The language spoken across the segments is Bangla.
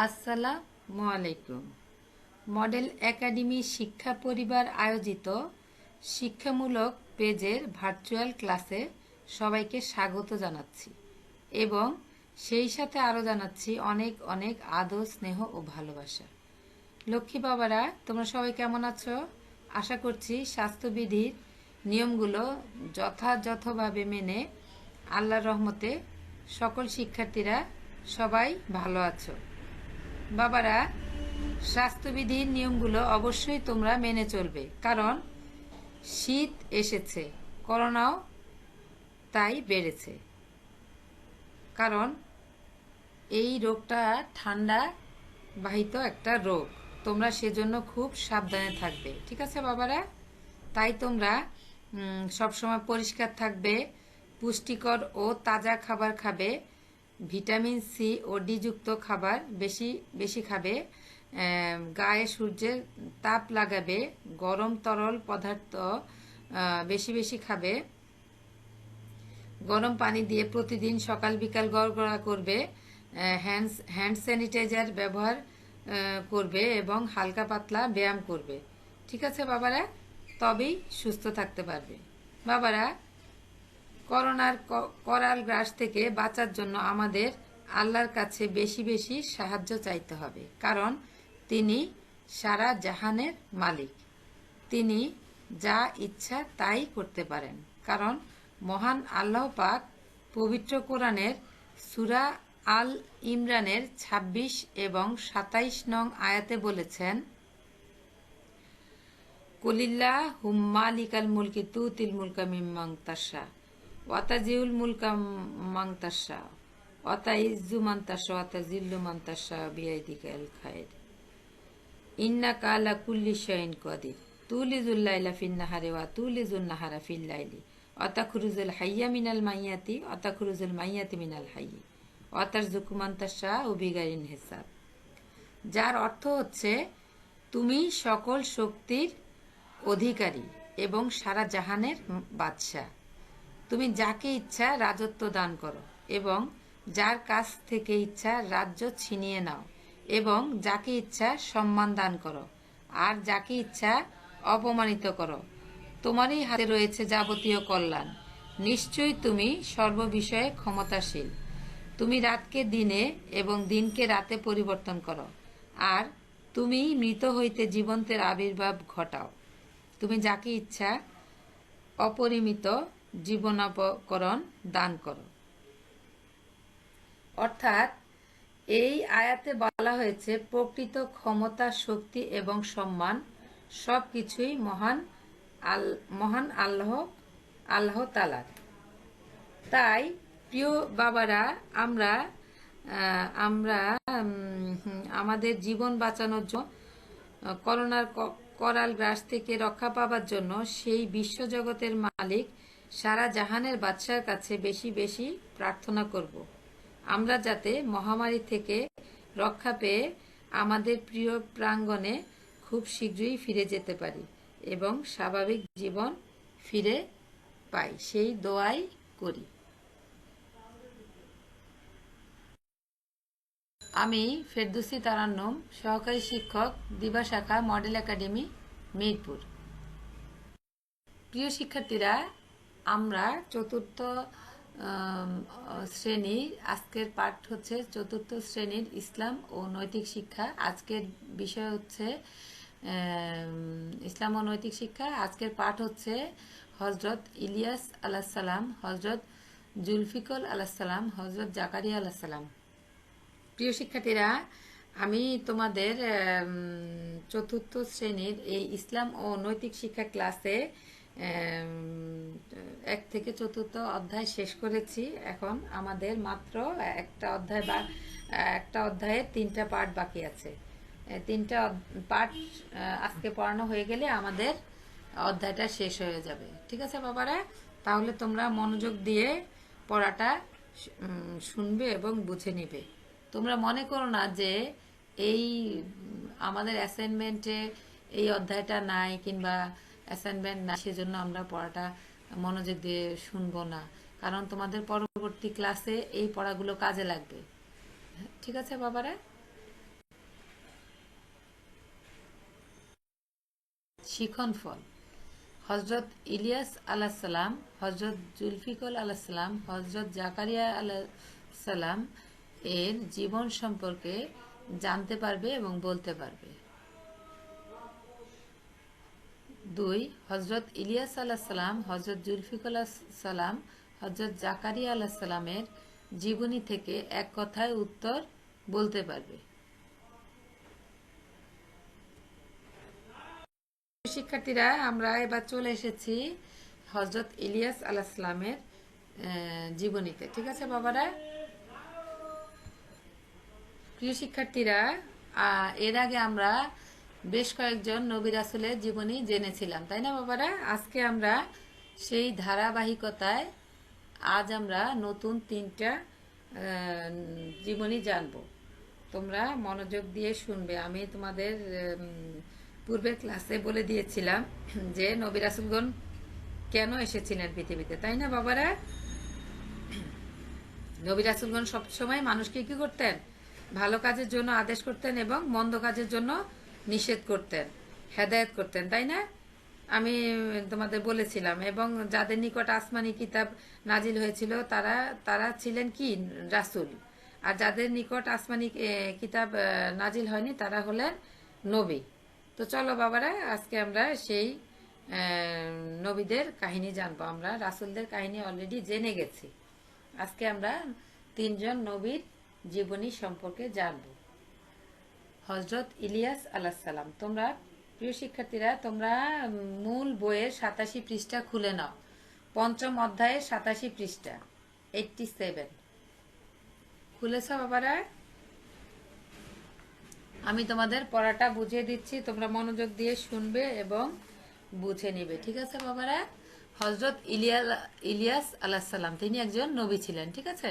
আসসালামু আলাইকুম। মডেল একাডেমি শিক্ষা পরিবার আয়োজিত শিক্ষামূলক পেজের ভার্চুয়াল ক্লাসে সবাইকে স্বাগত জানাচ্ছি এবং সেই সাথে আরও জানাচ্ছি অনেক অনেক আদর, স্নেহ ও ভালোবাসা। লক্ষ্মী বাবারা, তোমরা সবাই কেমন আছো? আশা করছি স্বাস্থ্যবিধির নিয়মগুলো যথাযথভাবে মেনে আল্লাহর রহমতে সকল শিক্ষার্থীরা সবাই ভালো আছো। বাবারা স্বাস্থ্যবিধির নিয়মগুলো অবশ্যই তোমরা মেনে চলবে। কারণ, শীত এসেছে, করোনাও তাই বেড়েছে। কারণ, এই রোগটা ঠান্ডা বাহিত একটা রোগ। তোমরা সেজন্য খুব সাবধানে থাকবে, ঠিক আছে বাবারা? তাই তোমরা সবসময় পরিষ্কার থাকবে, পুষ্টিকর ও তাজা খাবার খাবে ভিটামিন সি ও ডিযুক্ত খাবার বেশি বেশি খাবে গায়ে সূর্যের তাপ লাগাবে, গরম তরল পদার্থ বেশি বেশি খাবে। গরম পানি দিয়ে প্রতিদিন সকাল, বিকাল গড়গড়া করবে হ্যান্ড হ্যান্ড স্যানিটাইজার ব্যবহার করবে এবং হালকা পাতলা ব্যায়াম করবে। ঠিক আছে বাবারা? তবেই সুস্থ থাকতে পারবে। বাবারা করোনার করাল গ্রাস থেকে বাঁচার জন্য আমাদের আল্লাহর কাছে বেশি বেশি সাহায্য চাইতে হবে। কারণ তিনি সারা জাহানের মালিক। তিনি যা ইচ্ছা তাই করতে পারেন। কারণ মহান আল্লাহ পাক পবিত্র কোরআনের সুরা আল ইমরানের ২৬ এবং ২৭ নং আয়াতে বলেছেন কলিল্লা কুলিল্লা হুম্মালিকাল মুলকি তুতিল মুলকা মিম্মাং তাসা ওয়াতাজিউল মুলকা মাংতাসা ওয়াতা ইজ্জু মান্তাসা ওয়াতা জিল্লু মান্তাসা বিয়াইদিকা এল খায়ের। ইন্না কালা কুল্লি শাইন কদির। তুলিজুল লাইলা ফিন নাহারে ওয়া তুলিজুল নাহারা ফিল লাইলি। অতাখরুজুল হাইয়া মিনাল মাইয়াতি অতাখরুজুল মাইয়াতি মিনাল হাইয়ি। অতার জুকুমান্তাসা ও বিগারিন হেসাব। যার অর্থ হচ্ছে, তুমি সকল শক্তির অধিকারী এবং সারা জাহানের বাদশাহ। তুমি যাকে ইচ্ছা রাজত্ব দান করো এবং যার কাছ থেকে ইচ্ছা রাজ্য ছিনিয়ে নাও এবং যাকে ইচ্ছা সম্মান দান করো আর যাকে ইচ্ছা অপমানিত করো। তোমারই হাতে রয়েছে যাবতীয় কল্যাণ। নিশ্চয়ই তুমি সর্ববিষয়ে ক্ষমতাশীল। তুমি রাতকে দিনে এবং দিনকে রাতে পরিবর্তন করো আর তুমি মৃত হইতে জীবন্তের আবির্ভাব ঘটাও। তুমি যাকে ইচ্ছা অপরিমিত জীবনাপকরণ দান করো। অর্থাৎ এই আয়াতে বলা হয়েছে, প্রকৃত ক্ষমতা, শক্তি এবং সম্মান সব কিছুই মহান আল, মহান আল্লাহ আল্লাহ তালার তাই প্রিয় বাবারা, আমরা আমরা আমাদের জীবন বাঁচানোর জন্য, করোনার করাল গ্রাস থেকে রক্ষা পাবার জন্য সেই বিশ্বজগতের মালিক সারা জাহানের বাদশার কাছে বেশি বেশি প্রার্থনা করব। আমরা যাতে মহামারী থেকে রক্ষা পেয়ে আমাদের প্রিয় প্রাঙ্গণে খুব শীঘ্রই ফিরে যেতে পারি এবং স্বাভাবিক জীবন ফিরে পাই। সেই দোয়াই করি। আমি ফেরদুসি তারান্নম, সহকারী শিক্ষক, দিবা শাখা, মডেল একাডেমি, মিরপুর। প্রিয় শিক্ষার্থীরা আমরা চতুর্থ আম, শ্রেণির আজকের পাঠ হচ্ছে চতুর্থ শ্রেণির ইসলাম ও নৈতিক শিক্ষা। আজকের বিষয় হচ্ছে ইসলাম ও নৈতিক শিক্ষা। আজকের পাঠ হচ্ছে হজরত ইলিয়াস আলাহ সালাম হজরত জুলফিকল আলাহ সালাম হজরত জাকারিয়া আলাহ সালাম। প্রিয় শিক্ষার্থীরা আমি তোমাদের চতুর্থ শ্রেণির এই ইসলাম ও নৈতিক শিক্ষা ক্লাসে এক থেকে চতুর্থ অধ্যায় শেষ করেছি এখন। আমাদের মাত্র একটা অধ্যায় বা একটা অধ্যায়ের তিনটা পার্ট বাকি আছে। তিনটা আহ, আজকে পড়ানো হয়ে গেলে আমাদের অধ্যায়টা শেষ হয়ে যাবে। ঠিক আছে বাবারা? তাহলে তোমরা মনোযোগ দিয়ে পড়াটা শুনবে এবং বুঝে নিবে। তোমরা মনে করো না যে এই আমাদের অ্যাসাইনমেন্টে এই অধ্যায়টা নাই কিংবা অ্যাসাইনমেন্ট না, সেজন্য আমরা পড়াটা মনোযোগ দিয়ে শুনব না। কারণ তোমাদের পরবর্তী ক্লাসে এই পড়াগুলো কাজে লাগবে। ঠিক আছে, বাবারা? শিখন ফল। হজরত ইলিয়াস আলাহ সালাম হজরত জুলফিকল আলাহ সালাম হজরত জাকারিয়া আলাহ সালাম এর জীবন সম্পর্কে জানতে পারবে এবং বলতে পারবে। দুই হজরত ইলিয়াস আলাহ সালাম হজরত জুলফিকুল সালাম হজরত জাকারিয়া আলাহ সালামের জীবনী থেকে এক কথায় উত্তর বলতে পারবে। শিক্ষার্থীরা, আমরা এবার চলে এসেছি হজরত ইলিয়াস আলাহ সালামের জীবনীতে। ঠিক আছে বাবারা? প্রিয় শিক্ষার্থীরা এর আগে আমরা বেশ কয়েকজন নবী রাসুলের জীবনী জেনেছিলাম, তাই না বাবারা? আজকে আমরা সেই ধারাবাহিকতায় আজ আমরা নতুন তিনটা জীবনী জানব। তোমরা মনোযোগ দিয়ে শুনবে। আমি তোমাদের পূর্বের ক্লাসে বলে দিয়েছিলাম যে নবী রাসুলগণ কেন এসেছিলেন পৃথিবীতে, তাই না বাবারা? নবী রাসুলগণ সবসময় মানুষকে কি করতেন? ভালো কাজের জন্য আদেশ করতেন এবং মন্দ কাজের জন্য নিষেধ করতেন, হেদায়েত করতেন, তাই না? আমি তোমাদের বলেছিলাম, এবং যাদের নিকট আসমানি কিতাব নাজিল হয়েছিল, তারা তারা ছিলেন কি? রাসুল। আর যাদের নিকট আসমানি কিতাব নাজিল হয়নি, তারা হলেন নবী। তো চলো বাবারা, আজকে আমরা সেই নবীদের কাহিনী জানব। আমরা রাসুলদের কাহিনী অলরেডি জেনে গেছি। আজকে আমরা তিনজন নবীর জীবনী সম্পর্কে জানব। হজরত ইলিয়াস আলাহ সালাম, তোমরা প্রিয় শিক্ষার্থীরা, তোমরা মূল বইয়ের সাতাশি পৃষ্ঠা খুলে নাও। পঞ্চম অধ্যায়ের সাতাশি পৃষ্ঠা এইটটি সেভেন খুলেছ বাবারা? আমি তোমাদের পড়াটা বুঝিয়ে দিচ্ছি, তোমরা মনোযোগ দিয়ে শুনবে এবং বুঝে নিবে। ঠিক আছে বাবারা? হজরত ইলিয়াস আলাহ সালাম, তিনি একজন নবী ছিলেন, ঠিক আছে?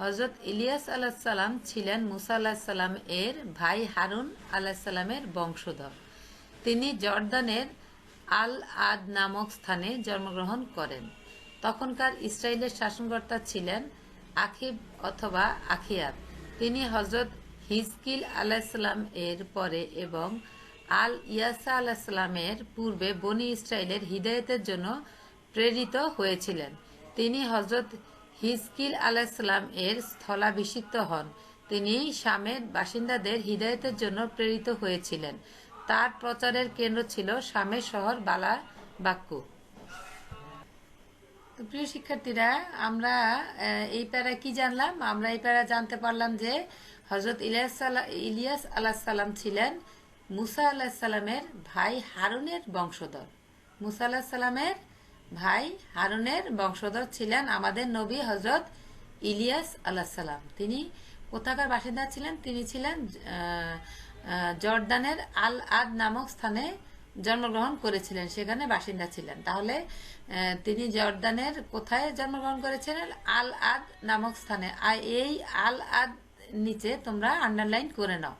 হজরত ইলিয়াস আলাহ সালাম ছিলেন মুসা আলাহ সালাম এর ভাই হারুন আলাহ সালামের বংশধর। তিনি জর্দানের আল আদ নামক স্থানে জন্মগ্রহণ করেন। তখনকার ইসরায়েলের শাসনকর্তা ছিলেন আখিব অথবা আখিয়াব। তিনি হজরত হিজকিল আলাহিসাল্লাম এর পরে এবং আল ইয়াসা আলাহিসাল্লামের পূর্বে বনি ইসরায়েলের হিদায়তের জন্য প্রেরিত হয়েছিলেন। তিনি হজরত হিজকিল আলাহিসাল্লাম এর স্থলাভিষিক্ত হন। তিনি শামের বাসিন্দাদের হিদায়তের জন্য প্রেরিত হয়েছিলেন। তার প্রচারের কেন্দ্র ছিল শামের শহর বালা বাক্কু প্রিয় শিক্ষার্থীরা, আমরা এই প্যারা কি জানলাম? আমরা এই প্যারা জানতে পারলাম যে হজরত ইলিয়াস ইলিয়াস আলাহ সালাম ছিলেন মুসা আলাহ সালামের ভাই হারুনের বংশধর। মুসা আলাহ সালামের ভাই হারুনের বংশধর ছিলেন আমাদের নবী হজরত ইলিয়াস আলাহ সালাম। তিনি কোথাকার বাসিন্দা ছিলেন? তিনি ছিলেন জর্দানের আল আদ নামক স্থানে জন্মগ্রহণ করেছিলেন, সেখানে বাসিন্দা ছিলেন। তাহলে তিনি জর্দানের কোথায় জন্মগ্রহণ করেছিলেন? আল আদ নামক স্থানে। আর এই আল আদ নিচে তোমরা আন্ডারলাইন করে নাও।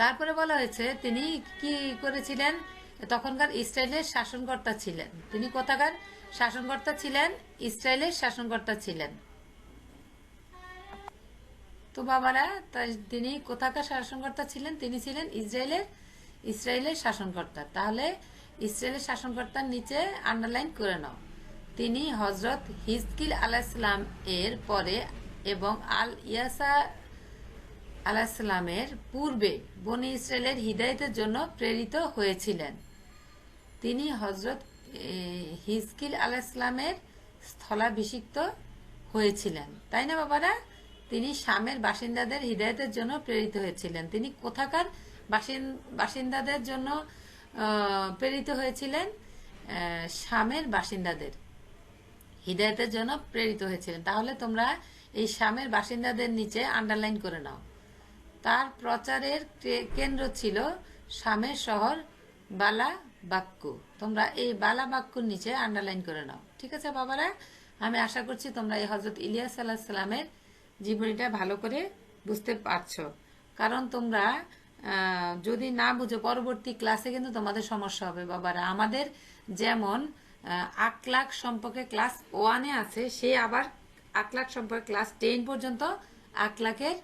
তারপরে বলা হয়েছে, তিনি কি করেছিলেন? তখনকার ইসরায়েলের শাসনকর্তা ছিলেন। তিনি কোথাকার শাসনকর্তা ছিলেন? ইসরায়েলের শাসনকর্তা ছিলেন। তো বাবারা তিনি কোথাকার শাসনকর্তা ছিলেন? তিনি ছিলেন ইসরায়েলের ইসরায়েলের শাসনকর্তা। তাহলে ইসরায়েলের শাসনকর্তার নিচে আন্ডারলাইন করে নাও। তিনি হজরত হিজকিল আলাহিসাম এর পরে এবং আল ইয়াসা আলাহিসাল্লামের পূর্বে বনি ইসরায়েলের হিদায়তের জন্য প্রেরিত হয়েছিলেন। তিনি হজরত হিজকিল আলাহিসামের স্থলাভিষিক্ত হয়েছিলেন। তাই না বাবারা? তিনি শামের বাসিন্দাদের হৃদায়তের জন্য প্রেরিত হয়েছিলেন। তিনি কোথাকার বাসিন- বাসিন্দাদের জন্য প্রেরিত হয়েছিলেন? শামের বাসিন্দাদের হৃদায়তের জন্য প্রেরিত হয়েছিলেন। তাহলে তোমরা এই শামের বাসিন্দাদের নিচে আন্ডারলাইন করে নাও। তার প্রচারের কেন্দ্র ছিল শামের শহর বালা বাক্কু তোমরা এই বালা বাক্কুর নিচে আন্ডারলাইন করে নাও। ঠিক আছে বাবারা? আমি আশা করছি তোমরা এই হজরত ইলিয়াস আলাহ সালামের জীবনীটা ভালো করে বুঝতে পারছ। কারণ তোমরা যদি না বুঝো, পরবর্তী ক্লাসে কিন্তু তোমাদের সমস্যা হবে বাবারা। আমাদের যেমন আকলাক সম্পর্কে ক্লাস ওয়ানে আছে, সে আবার আকলাক সম্পর্কে ক্লাস টেন পর্যন্ত আকলাকের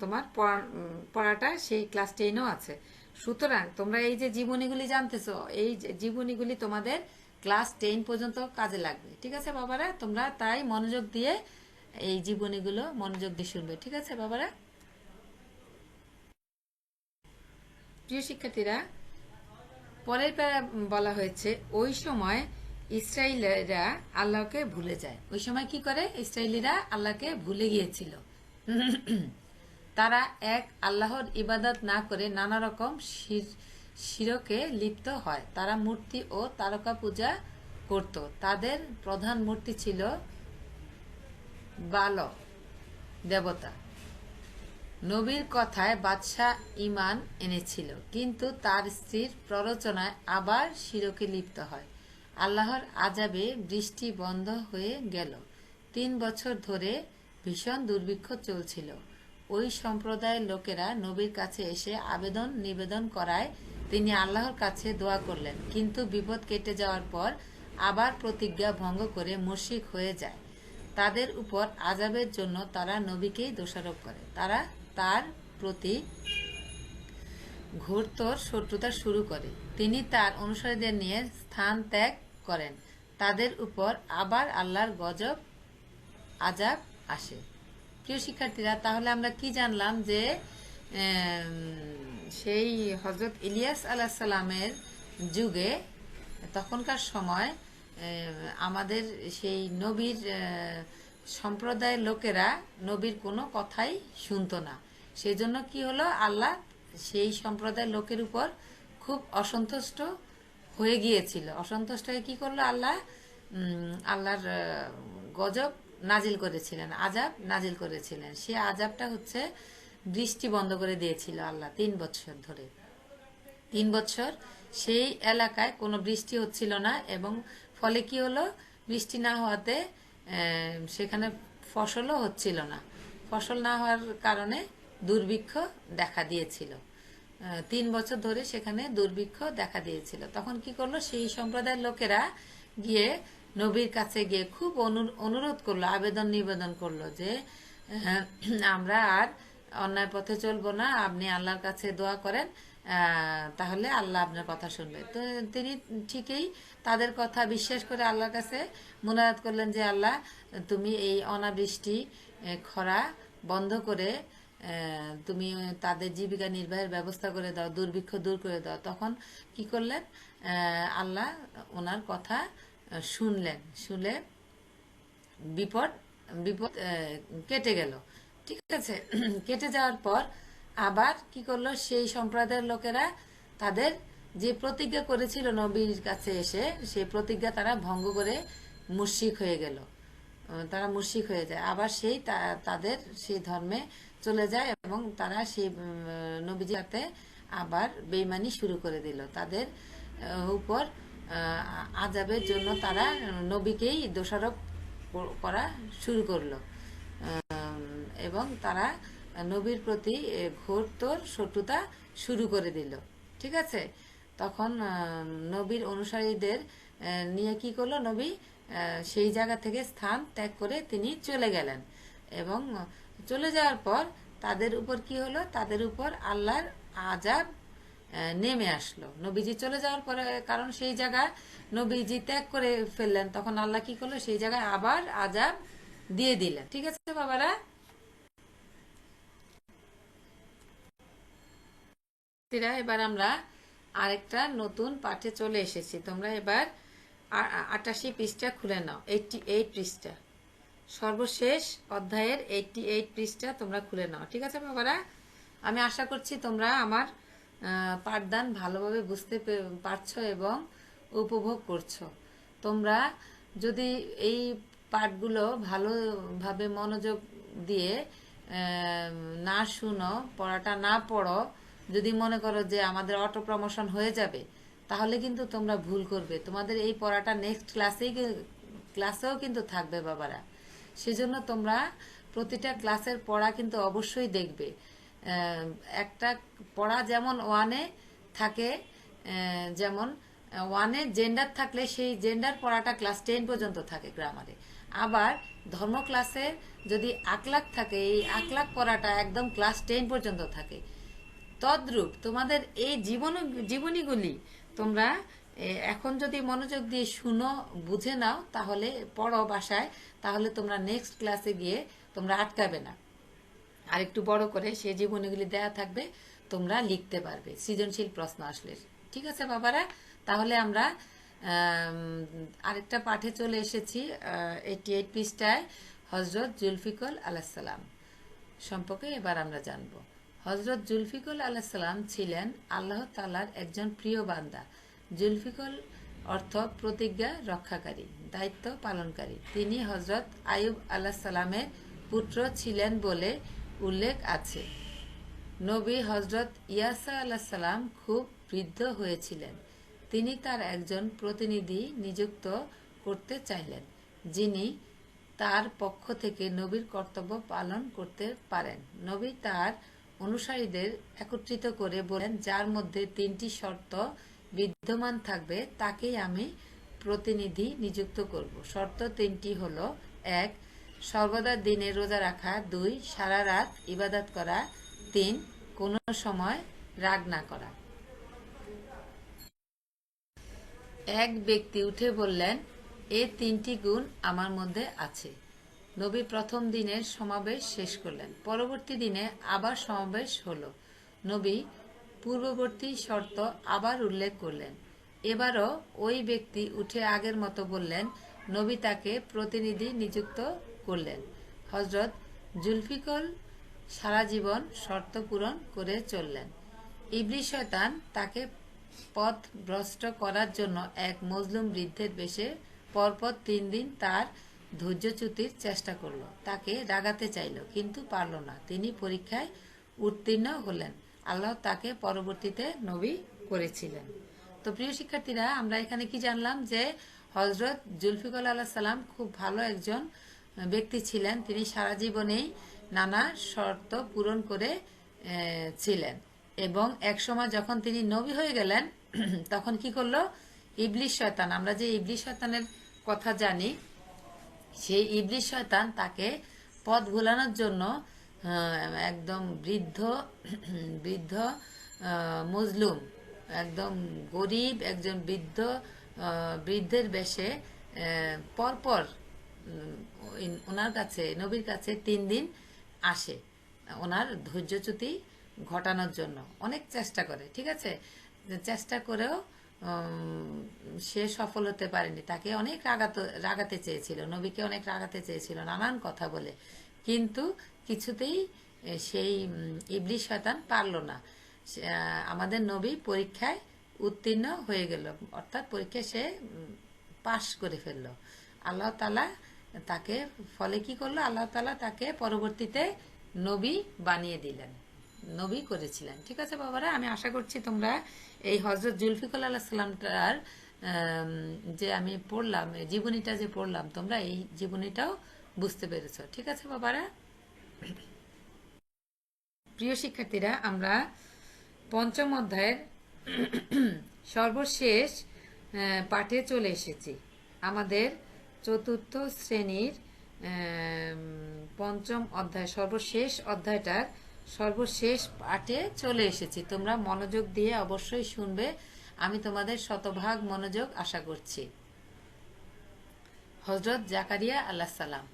তোমার পড়া- পড়াটা সেই ক্লাস টেনও আছে। সুতরাং তোমরা এই যে জীবনীগুলি জানতেছো, এই জীবনীগুলি তোমাদের ক্লাস টেন পর্যন্ত কাজে লাগবে। ঠিক আছে বাবারা? তোমরা তাই মনোযোগ দিয়ে এই জীবনীগুলো মনোযোগ দিয়ে শুনবে। ঠিক আছে বাবারা? প্রিয় শিক্ষার্থীরা, পরের প্যারা বলা হয়েছে, ওই সময় ইসরায়েলিরা আল্লাহকে ভুলে যায়। ওই সময় কি করে? ইসরায়েলিরা আল্লাহকে ভুলে গিয়েছিল। তারা এক আল্লাহর ইবাদত না করে নানা রকম শির- শিরকে লিপ্ত হয়। তারা মূর্তি ও তারকা পূজা করত। তাদের প্রধান মূর্তি ছিল বাল দেবতা। নবীর কথায় বাদশাহ ইমান এনেছিল, কিন্তু তার স্ত্রীর প্ররোচনায় আবার শিরকে লিপ্ত হয়। আল্লাহর আজাবে বৃষ্টি বন্ধ হয়ে গেল। তিন বছর ধরে ভীষণ দুর্ভিক্ষ চলছিল। ওই সম্প্রদায়ের লোকেরা নবীর কাছে এসে আবেদন, নিবেদন করায় তিনি আল্লাহর কাছে দোয়া করলেন। কিন্তু বিপদ কেটে যাওয়ার পর আবার প্রতিজ্ঞা ভঙ্গ করে মুশরিক হয়ে যায়। তাদের উপর আজাবের জন্য তারা নবীকেই দোষারোপ করে। তারা তার প্রতি ঘোরতর শত্রুতা শুরু করে। তিনি তার অনুসারীদের নিয়ে স্থান ত্যাগ করেন। তাদের উপর আবার আল্লাহর গজব আজাব আসে। প্রিয় শিক্ষার্থীরা, তাহলে আমরা কি জানলাম যে সেই হজরত ইলিয়াস আলাহ সালামের যুগে, তখনকার সময় আমাদের সেই নবীর সম্প্রদায়ের লোকেরা নবীর কোনো কথাই শুনতো না। সেই জন্য কি হলো? আল্লাহ সেই সম্প্রদায়ের লোকের উপর খুব অসন্তুষ্ট হয়ে গিয়েছিল। অসন্তুষ্ট হয়ে কী করল? আল্লাহ আল্লাহর গজব নাজিল করেছিলেন, আজাব নাজিল করেছিলেন। সে আজাবটা হচ্ছে বৃষ্টি বন্ধ করে দিয়েছিল আল্লাহ তিন বছর ধরে। তিন বছর সেই এলাকায় কোনো বৃষ্টি হচ্ছিল না এবং ফলে কি হলো? বৃষ্টি না হওয়াতে সেখানে ফসলও হচ্ছিল না। ফসল না হওয়ার কারণে দুর্ভিক্ষ দেখা দিয়েছিল। তিন বছর ধরে সেখানে দুর্ভিক্ষ দেখা দিয়েছিল। তখন কি করল? সেই সম্প্রদায়ের লোকেরা গিয়ে নবীর কাছে গিয়ে খুব অনু- অনুরোধ করল, আবেদন নিবেদন করল যে আমরা আর অন্যায় পথে চলবো না, আপনি আল্লাহর কাছে দোয়া করেন তাহলে আল্লাহ আপনার কথা শুনবে। তো তিনি ঠিকই তাদের কথা বিশ্বাস করে আল্লাহর কাছে মুনাজাত করলেন যে, আল্লাহ, তুমি এই অনাবৃষ্টি খরা বন্ধ করে তুমি তাদের জীবিকা নির্বাহের ব্যবস্থা করে দাও, দুর্ভিক্ষ দূর করে দাও। তখন কি করলেন? আল্লাহ ওনার কথা শুনলেন শুনে বিপদ বিপদ কেটে গেল। ঠিক আছে কেটে যাওয়ার পর আবার কি করল? সেই সম্প্রদায়ের লোকেরা তাদের যে প্রতিজ্ঞা করেছিল নবীর কাছে এসে সেই প্রতিজ্ঞা তারা ভঙ্গ করে মুশিক হয়ে গেল। তারা মুশিক হয়ে যায়। আবার সেই তাদের সেই ধর্মে চলে যায় এবং তারা সেই উম, নবীজির আবার বেইমানি শুরু করে দিল। তাদের উপর আজাবের জন্য তারা নবীকেই দোষারোপ করা শুরু করল। এবং তারা নবীর প্রতি ঘোরতর শত্রুতা শুরু করে দিল। ঠিক আছে? তখন নবীর অনুসারীদের নিয়ে কি করল নবী? সেই জায়গা থেকে স্থান ত্যাগ করে তিনি চলে গেলেন। এবং চলে যাওয়ার পর তাদের উপর কি হলো? তাদের উপর আল্লাহর আজাব নেমে আসলো। নবীজি চলে যাওয়ার পরে, কারণ সেই জায়গায় নবীজি ত্যাগ করে ফেললেন। তখন আল্লাহ কি করল? সেই জায়গায় আবার আজাব দিয়ে দিলেন। ঠিক আছে বাবারা? এবার আমরা আরেকটা নতুন পাঠে চলে এসেছি। তোমরা এবার আটাশি পৃষ্ঠা খুলে নাও। এইটটি এইট পৃষ্ঠা। সর্বশেষ অধ্যায়ের এইটটি এইট পৃষ্ঠা তোমরা খুলে নাও। ঠিক আছে বাবারা? আমি আশা করছি তোমরা আমার পাঠদান ভালোভাবে বুঝতে পারছ এবং উপভোগ করছ। তোমরা যদি এই পাঠগুলো ভালোভাবে মনোযোগ দিয়ে না শুনো, পড়াটা না পড়ো, যদি মনে করো যে আমাদের অটো প্রমোশন হয়ে যাবে, তাহলে কিন্তু তোমরা ভুল করবে। তোমাদের এই পড়াটা নেক্সট ক্লাসেই ক্লাসেও কিন্তু থাকবে বাবারা। সেজন্য তোমরা প্রতিটা ক্লাসের পড়া কিন্তু অবশ্যই দেখবে। একটা পড়া যেমন ওয়ানে থাকে যেমন ওয়ানে জেন্ডার থাকলে সেই জেন্ডার পড়াটা ক্লাস টেন পর্যন্ত থাকে গ্রামারে আবার ধর্ম ক্লাসে যদি আকলাক থাকে, এই আকলাক পড়াটা একদম ক্লাস টেন পর্যন্ত থাকে। তদ্রূপ তোমাদের এই জীবন, জীবনীগুলি তোমরা এখন যদি মনোযোগ দিয়ে শুনো, বুঝে নাও, তাহলে পড়ো বাসায়, তাহলে তোমরা নেক্সট ক্লাসে গিয়ে তোমরা আটকাবে না। আর একটু বড় করে সে জীবনীগুলি দেয়া থাকবে, তোমরা লিখতে পারবে। সৃজনশীল প্রশ্ন আসলে। ঠিক আছে বাবারা? তাহলে আমরা আরেকটা পাঠে চলে এসেছি এইটি এইট পৃষ্ঠায় হজরত জুলফিকল আলাহিসাল্লাম সম্পর্কে এবার আমরা জানব। হজরত জুলফিকল আলাহিসাল্লাম ছিলেন আল্লাহ তালার একজন প্রিয় বান্দা। জুলফিকল অর্থ প্রতিজ্ঞা রক্ষাকারী, দায়িত্ব পালনকারী। তিনি হজরত আয়ুব আলাহ সালামের পুত্র ছিলেন বলে উল্লেখ আছে। নবী হজরত ইয়াসা আল্লাহ সালাম খুব বৃদ্ধ হয়েছিলেন। তিনি তার একজন প্রতিনিধি নিযুক্ত করতে চাইলেন, যিনি তার পক্ষ থেকে নবীর কর্তব্য পালন করতে পারেন। নবী তার অনুসারীদের একত্রিত করে বলেন, যার মধ্যে তিনটি শর্ত বিদ্যমান থাকবে, তাকেই আমি প্রতিনিধি নিযুক্ত করব। শর্ত তিনটি হলো, এক সর্বদা দিনে রোজা রাখা, দুই, সারা রাত ইবাদত করা, তিন, কোনো সময় রাগ না করা। এক ব্যক্তি উঠে বললেন, এ তিনটি গুণ আমার মধ্যে আছে। নবী প্রথম দিনের সমাবেশ শেষ করলেন, পরবর্তী দিনে আবার সমাবেশ হলো। নবী পূর্ববর্তী শর্ত আবার উল্লেখ করলেন। এবারও ওই ব্যক্তি উঠে আগের মতো বললেন, নবী তাকে প্রতিনিধি নিযুক্ত করলেন। হজরত জুলফিকল সারা জীবন শর্ত পূরণ করে চললেন। ইবলি শয়তান তাকে পথ ভ্রষ্ট করার জন্য এক মজলুম বৃদ্ধের বেশে পরপর তিন দিন তার ধৈর্যচ্যুতির চেষ্টা করল। তাকে রাগাতে চাইল, কিন্তু পারল না। তিনি পরীক্ষায় উত্তীর্ণ হলেন। আল্লাহ তাকে পরবর্তীতে নবী করেছিলেন। তো প্রিয় শিক্ষার্থীরা, আমরা এখানে কি জানলাম যে হজরত জুলফিকল আল্লাহ সাল্লাম খুব ভালো একজন ব্যক্তি ছিলেন, তিনি সারা জীবনেই নানা শর্ত পূরণ করে ছিলেন। এবং একসময় যখন তিনি নবী হয়ে গেলেন, তখন কি করল? ইবলিশ শয়তান, আমরা যে ইবলিশ শয়তানের কথা জানি, সেই ইবলিশ শয়তান তাকে পথ ভুলানোর জন্য একদম বৃদ্ধ বৃদ্ধ মজলুম, একদম গরিব, একজন বৃদ্ধ বৃদ্ধের বেশে পরপর ওনার কাছে, নবীর কাছে তিন দিন আসে। ওনার ধৈর্যচ্যুতি ঘটানোর জন্য। অনেক চেষ্টা করে, ঠিক আছে? চেষ্টা করেও সে সফল হতে পারেনি। তাকে অনেক রাগাতে রাগাতে চেয়েছিল। নবীকে অনেক রাগাতে চেয়েছিল, নানান কথা বলে। কিন্তু কিছুতেই সেই ইবলি শয়তান পারল না। আমাদের নবী পরীক্ষায় উত্তীর্ণ হয়ে গেল। অর্থাৎ পরীক্ষায় সে পাশ করে ফেলল। আল্লাহ তালা তাকে, ফলে কি করল? আল্লাহ তালা তাকে পরবর্তীতে নবী বানিয়ে দিলেন। নবী করেছিলেন। ঠিক আছে বাবারা, আমি আশা করছি তোমরা এই হজরত জুলফিকুল আল্লাহ সাল্লামটার যে আমি পড়লাম জীবনীটা যে পড়লাম, তোমরা এই জীবনীটাও বুঝতে পেরেছ। ঠিক আছে বাবারা? প্রিয় শিক্ষার্থীরা, আমরা পঞ্চম অধ্যায়ের সর্বশেষ পাঠে চলে এসেছি। আমাদের চতুর্থ শ্রেণির পঞ্চম অধ্যায়, সর্বশেষ অধ্যায়টার সর্বশেষ পাঠে চলে এসেছি। তোমরা মনোযোগ দিয়ে অবশ্যই শুনবে। আমি তোমাদের শতভাগ মনোযোগ আশা করছি। হজরত জাকারিয়া আল্লাহ সালাম।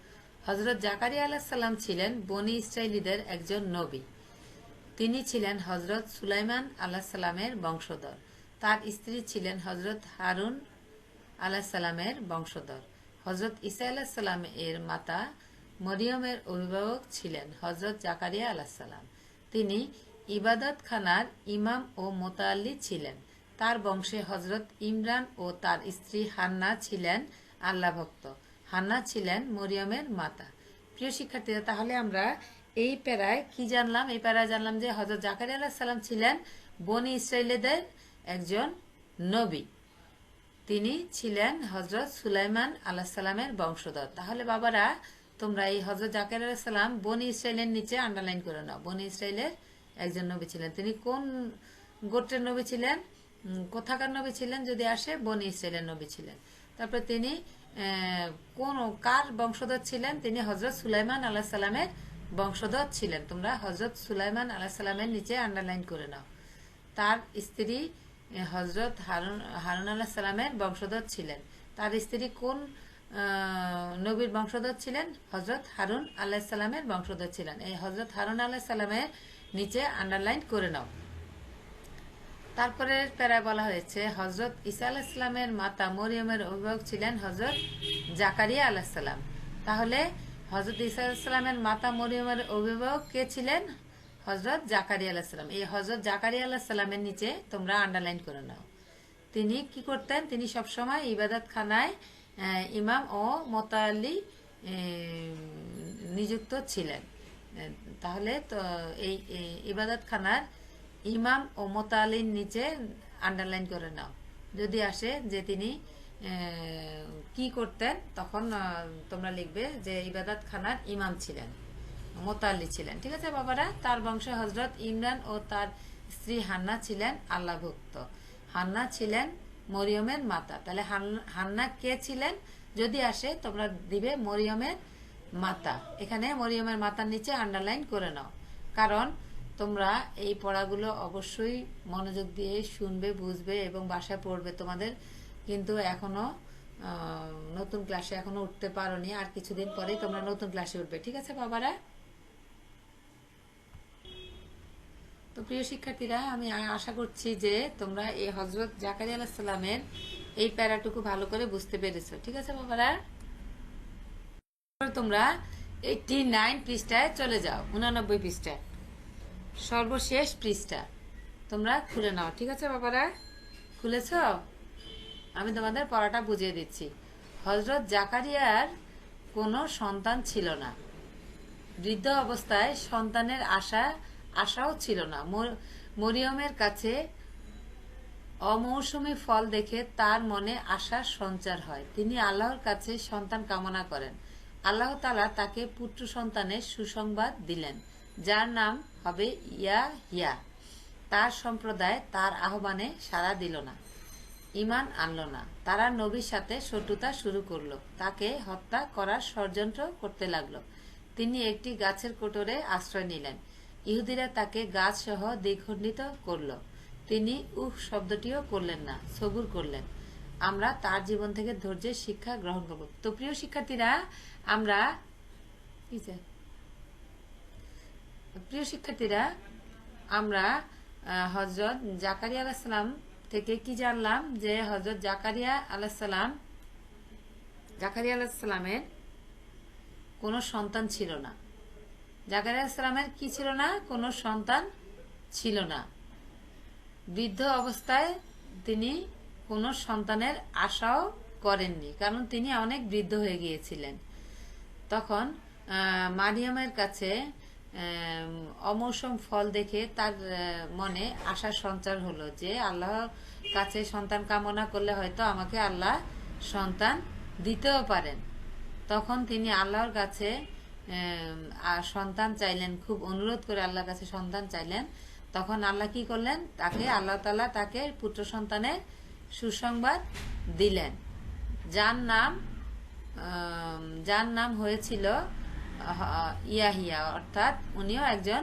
হজরত জাকারিয়া আল্লাহ সালাম ছিলেন বনি ইসরায়েলিদের একজন নবী। তিনি ছিলেন হজরত সুলাইমান আল্লাহ সালামের বংশধর। তার স্ত্রী ছিলেন হজরত হারুন আল্লাহ সালামের বংশধর। হজরত ইসা আল্লাহ সালাম এর মাতা মরিয়মের অভিভাবক ছিলেন হজরত জাকারিয়া আল্লাহ সালাম। তিনি ইবাদত খানার ইমাম ও মোতাল্লি ছিলেন। তার বংশে হজরত ইমরান ও তার স্ত্রী হান্না ছিলেন আল্লাহ ভক্ত হান্না ছিলেন মরিয়মের মাতা। প্রিয় শিক্ষার্থীরা, তাহলে আমরা এই প্যারায় কি জানলাম? এই প্যারায় জানলাম যে হজরত জাকারিয়া আলাহ সালাম ছিলেন বনি ইসরায়েলিদের একজন নবী। তিনি ছিলেন হজরত সুলাইমান আল্লাহ সালামের বংশধর। তাহলে বাবারা, তোমরা এই হজরত জাকির সালাম বনি ইসরায়েলের নিচে আন্ডারলাইন করে নাও। বনি ইসরায়েলের একজন নবী ছিলেন। তিনি কোন গোত্রের নবী ছিলেন? কোথাকার নবী ছিলেন যদি আসে, বনি ইসরায়েলের নবী ছিলেন। তারপরে তিনি কোন, কার বংশধর ছিলেন? তিনি হজরত সুলাইমান আল্লাহ সালামের বংশধর ছিলেন। তোমরা হজরত সুলাইমান আলাহ সাল্লামের নিচে আন্ডারলাইন করে নাও। তার স্ত্রী হজরত হারুন আল্লাহ সাল্লামের বংশধর ছিলেন। তার স্ত্রী কোন নবীর বংশধর ছিলেন? হজরত হারুন আল্লাহ সাল্লামের বংশধর ছিলেন। এই হজরত হারুন আল্লাহ সাল্লামের নিচে আন্ডারলাইন করে নাও। তারপরে প্যারায় বলা হয়েছে হজরত ইসা আলাহ ইসলামের মাতা মরিয়মের অভিভাবক ছিলেন হজরত জাকারিয়া আলাহ সাল্লাম তাহলে হজরত ইসা আলাহিসাল্লামের মাতা মরিয়মের অভিভাবক কে ছিলেন? হজরত জাকারিয়া আলাহ সাল্লাম এই হজরত জাকারিয়া আলাহ সাল্লামের নিচে তোমরা আন্ডারলাইন করে নাও। তিনি কি করতেন? তিনি সবসময় ইবাদত খানায় ইমাম ও মোতাল্লি নিযুক্ত ছিলেন। তাহলে তো এই ইবাদত খানার ইমাম ও মোতালির নিচে আন্ডারলাইন করে নাও। যদি আসে যে তিনি কি করতেন, তখন তোমরা লিখবে যে ইবাদত খানার ইমাম ছিলেন। মোতাল্লি ছিলেন। ঠিক আছে, বাবারা? তার বংশে হজরত ইমরান ও তার স্ত্রী হান্না ছিলেন আল্লাভুক্ত হান্না ছিলেন মরিয়মের মাতা। তাহলে হান- হান্না কে ছিলেন? যদি আসে, তোমরা দিবে মরিয়মের মাতা। এখানে মরিয়মের মাতার নিচে আন্ডারলাইন করে নাও। কারণ তোমরা এই পড়াগুলো অবশ্যই মনোযোগ দিয়ে শুনবে, বুঝবে এবং বাসায় পড়বে। তোমাদের কিন্তু এখনও নতুন ক্লাসে এখনও উঠতে পারোনি। আর কিছুদিন পরেই তোমরা নতুন ক্লাসে উঠবে। ঠিক আছে, বাবারা? তো প্রিয় শিক্ষার্থীরা, আমি আশা করছি যে তোমরা এই হজরত জাকারিয়া আলাহ সাল্লামের এই প্যারাটুকু ভালো করে বুঝতে পেরেছ। ঠিক আছে বাবারা? তোমরা এইটি নাইন পৃষ্ঠায় চলে যাও, উনানব্বই পৃষ্ঠায়। সর্বশেষ পৃষ্ঠা তোমরা খুলে নাও, ঠিক আছে বাবারা? খুলেছ? আমি তোমাদের পড়াটা বুঝিয়ে দিচ্ছি। হজরত জাকারিয়ার কোনো সন্তান ছিল না। বৃদ্ধ অবস্থায় সন্তানের আশা আশাও ছিল না। মরিয়মের কাছে অমৌসুমী ফল দেখে তার মনে আশার সঞ্চার হয়। তিনি আল্লাহর কাছে সন্তান কামনা করেন। আল্লাহ তালা তাকে পুত্র সন্তানের সুসংবাদ দিলেন, যার নাম হবে ইয়া হিয়া তার সম্প্রদায় তার আহ্বানে সাড়া দিল না ইমান আনলো না। তারা নবীর সাথে শত্রুতা শুরু করল, তাকে হত্যা করার ষড়যন্ত্র করতে লাগল। তিনি একটি গাছের কোটরে আশ্রয় নিলেন। ইহুদিরা তাকে গাছ সহ দ্বিখণ্ডিত করল। তিনি, উহ, শব্দটিও করলেন না সবুর করলেন। আমরা তার জীবন থেকে ধৈর্যের শিক্ষা গ্রহণ করব। তো প্রিয় শিক্ষার্থীরা, আমরা প্রিয় শিক্ষার্থীরা, আমরা হজরত জাকারিয়া আলাহিসাল্লাম থেকে কি জানলাম যে হজরত জাকারিয়া আলাহিসাল্লাম জাকারিয়া আলাহিসাল্লামের কোনো সন্তান ছিল না। জাকারিয়া আলাহিসাল্লামের কি ছিল না? কোনো সন্তান ছিল না। বৃদ্ধ অবস্থায় তিনি কোনো সন্তানের আশাও করেননি, কারণ তিনি অনেক বৃদ্ধ হয়ে গিয়েছিলেন। তখন মারিয়ামের কাছে অমৌসুম ফল দেখে তার মনে আশার সঞ্চার হলো যে আল্লাহর কাছে সন্তান কামনা করলে হয়তো আমাকে আল্লাহ সন্তান দিতেও পারেন। তখন তিনি আল্লাহর কাছে আর সন্তান চাইলেন, খুব অনুরোধ করে আল্লাহর কাছে সন্তান চাইলেন। তখন আল্লাহ কি করলেন? তাকে, আল্লাহ তালা তাকে পুত্র সন্তানের সুসংবাদ দিলেন। যার নাম যার নাম হয়েছিল ইয়াহিয়া, অর্থাৎ উনিও একজন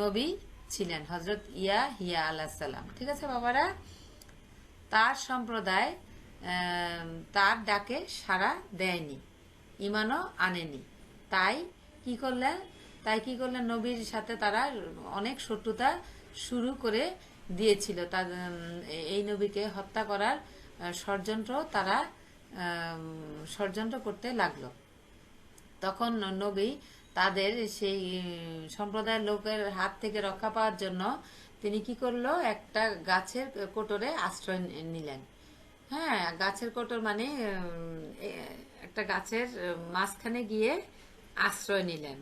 নবী ছিলেন হজরত ইয়া হিয়া আল্লাহ সাল্লাম ঠিক আছে বাবারা? তার সম্প্রদায় তার ডাকে সাড়া দেয়নি ইমানও আনেনি। তাই কি করলেন? তাই কি করলেন? নবীর সাথে তারা অনেক শত্রুতা শুরু করে দিয়েছিল। উম, এই নবীকে হত্যা করার ষড়যন্ত্র তারা ষড়যন্ত্র করতে লাগল। তখন নবী তাদের সেই সম্প্রদায়ের লোকের হাত থেকে রক্ষা পাওয়ার জন্য তিনি কি করল? একটা গাছের কোটরে আশ্রয় নিলেন। হ্যাঁ গাছের কোটর মানে একটা গাছের মাঝখানে গিয়ে আশ্রয় নিলেন।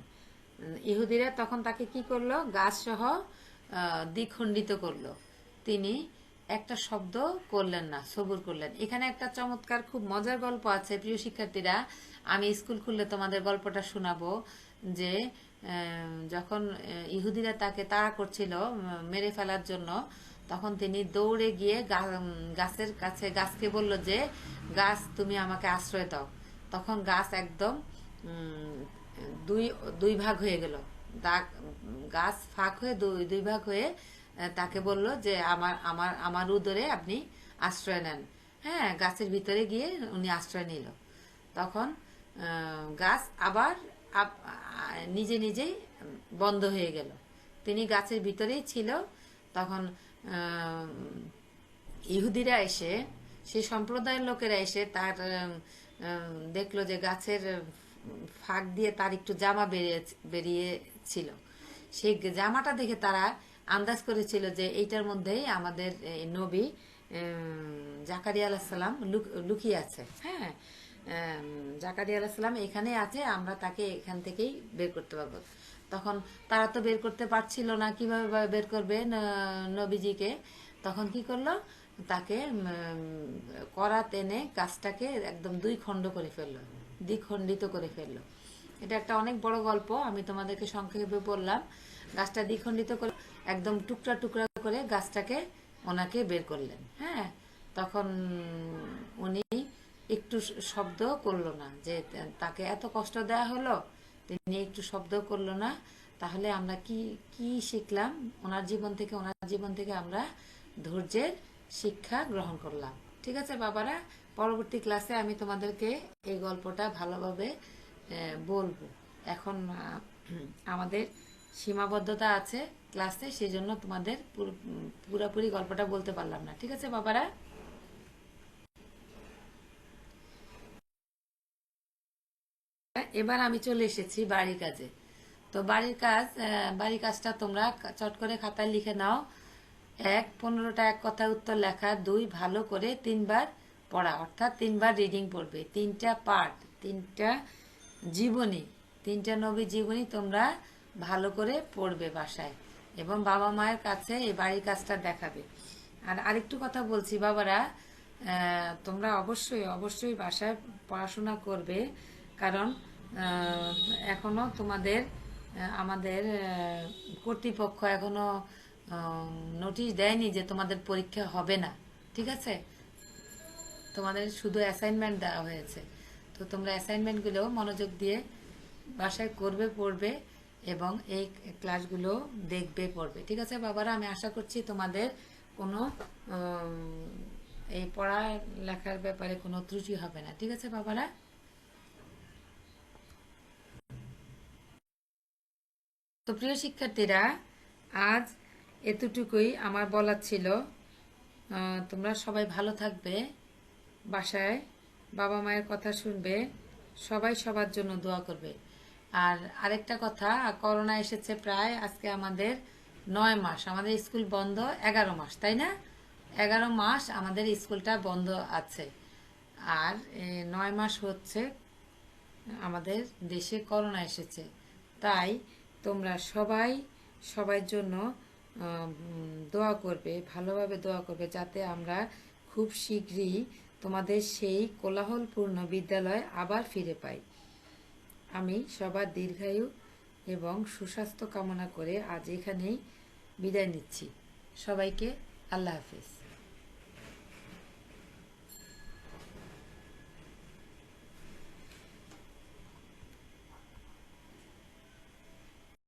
ইহুদিরা তখন তাকে কি করল? গাছ সহ দ্বিখণ্ডিত করল। তিনি একটা শব্দ করলেন না, সবুর করলেন। এখানে একটা চমৎকার, খুব মজার গল্প আছে। প্রিয় শিক্ষার্থীরা, আমি স্কুল খুললে তোমাদের গল্পটা শোনাবো যে যখন ইহুদিরা তাকে তাড়া করছিল মেরে ফেলার জন্য, তখন তিনি দৌড়ে গিয়ে গাছের কাছে, গাছকে বলল যে, গাছ, তুমি আমাকে আশ্রয় দাও। তখন গাছ একদম দুই দুই ভাগ হয়ে গেল। দাগ, গাছ ফাঁক হয়ে দুই দুই ভাগ হয়ে তাকে বলল যে আমার আমার আমার উদরে আপনি আশ্রয় নেন। হ্যাঁ গাছের ভিতরে গিয়ে উনি আশ্রয় নিল। তখন গাছ আবার নিজে নিজেই বন্ধ হয়ে গেল। তিনি গাছের ভিতরেই ছিল। তখন ইহুদিরা এসে, সেই সম্প্রদায়ের লোকেরা এসে তার দেখল যে গাছের ফাঁক দিয়ে তার একটু জামা বেরিয়ে বেরিয়েছিল। সেই জামাটা দেখে তারা আন্দাজ করেছিল যে এইটার মধ্যেই আমাদের নবী জাকারিয়া আলাহিসাল্লাম লুকিয়ে আছে। হ্যাঁ জাকারিয়া আলাহিসাল্লাম এখানে আছে আমরা তাকে এখান থেকেই বের করতে পারব। তখন তারা তো বের করতে পারছিল না কীভাবে বের করবে নবীজিকে? তখন কি করল? তাকে উম, করা টেনে গাছটাকে একদম দুই খণ্ড করে ফেলল। দ্বিখণ্ডিত করে ফেলল। এটা একটা অনেক বড় গল্প, আমি তোমাদেরকে সংক্ষেপে বললাম। গাছটা দ্বিখণ্ডিত করে, একদম টুকরা টুকরা করে গাছটাকে ওনাকে বের করলেন হ্যাঁ? তখন উনি একটু শব্দ করল না যে, তাকে এত কষ্ট দেওয়া হলো, তিনি একটু শব্দ করল না, তাহলে আমরা কি কি শিখলাম? ওনার জীবন থেকে, ওনার জীবন থেকে আমরা ধৈর্যের শিক্ষা গ্রহণ করলাম। ঠিক আছে বাবারা? পরবর্তী ক্লাসে আমি তোমাদেরকে এই গল্পটা ভালোভাবে বলব। এখন আমাদের সীমাবদ্ধতা আছে ক্লাসে সেই জন্য তোমাদের পুরো- পুরোপুরি গল্পটা বলতে পারলাম না। ঠিক আছে, বাবারা? এবার আমি চলে এসেছি বাড়ির কাজে। তো বাড়ির কাজ বাড়ির কাজটা তোমরা চট করে খাতায় লিখে নাও। এক, পনেরোটা এক কথা উত্তর লেখা, দুই, ভালো করে তিনবার পড়া অর্থাৎ তিনবার রিডিং পড়বে। তিনটা পার্ট তিনটা জীবনী তিনটা নবী জীবনী তোমরা ভালো করে পড়বে বাসায় এবং বাবা মায়ের কাছে এই বাড়ির কাজটা দেখাবে। আর আরেকটু কথা বলছি বাবারা তোমরা অবশ্যই অবশ্যই বাসায় পড়াশোনা করবে কারণ আহ, এখনও তোমাদের আমাদের কর্তৃপক্ষ এখনও নোটিশ দেয়নি যে তোমাদের পরীক্ষা হবে না। ঠিক আছে? তোমাদের শুধু অ্যাসাইনমেন্ট দেওয়া হয়েছে। তো তোমরা অ্যাসাইনমেন্টগুলো মনোযোগ দিয়ে বাসায় করবে, পড়বে এবং এই ক্লাসগুলো দেখবে, পড়বে। ঠিক আছে, বাবারা? আমি আশা করছি তোমাদের কোনো এই পড়া লেখার ব্যাপারে কোনো ত্রুটি হবে না। ঠিক আছে, বাবারা? তো প্রিয় শিক্ষার্থীরা, আজ এতটুকুই আমার বলার ছিল। তোমরা সবাই ভালো থাকবে। বাসায় বাবা মায়ের কথা শুনবে, সবাই সবার জন্য দোয়া করবে। আর আরেকটা কথা, করোনা এসেছে প্রায় আজকে আমাদের নয় মাস, আমাদের স্কুল বন্ধ এগারো মাস, তাই না? এগারো মাস আমাদের স্কুলটা বন্ধ আছে। আর নয় মাস হচ্ছে আমাদের দেশে করোনা এসেছে। তাই তোমরা সবাই সবার জন্য দোয়া করবে, ভালোভাবে দোয়া করবে, যাতে আমরা খুব শীঘ্রই তোমাদের সেই কোলাহলপূর্ণ বিদ্যালয় আবার ফিরে পাই। আমি সবার দীর্ঘায়ু এবং সুস্বাস্থ্য কামনা করে আজ এখানেই বিদায় নিচ্ছি। সবাইকে আল্লাহ হাফেজ।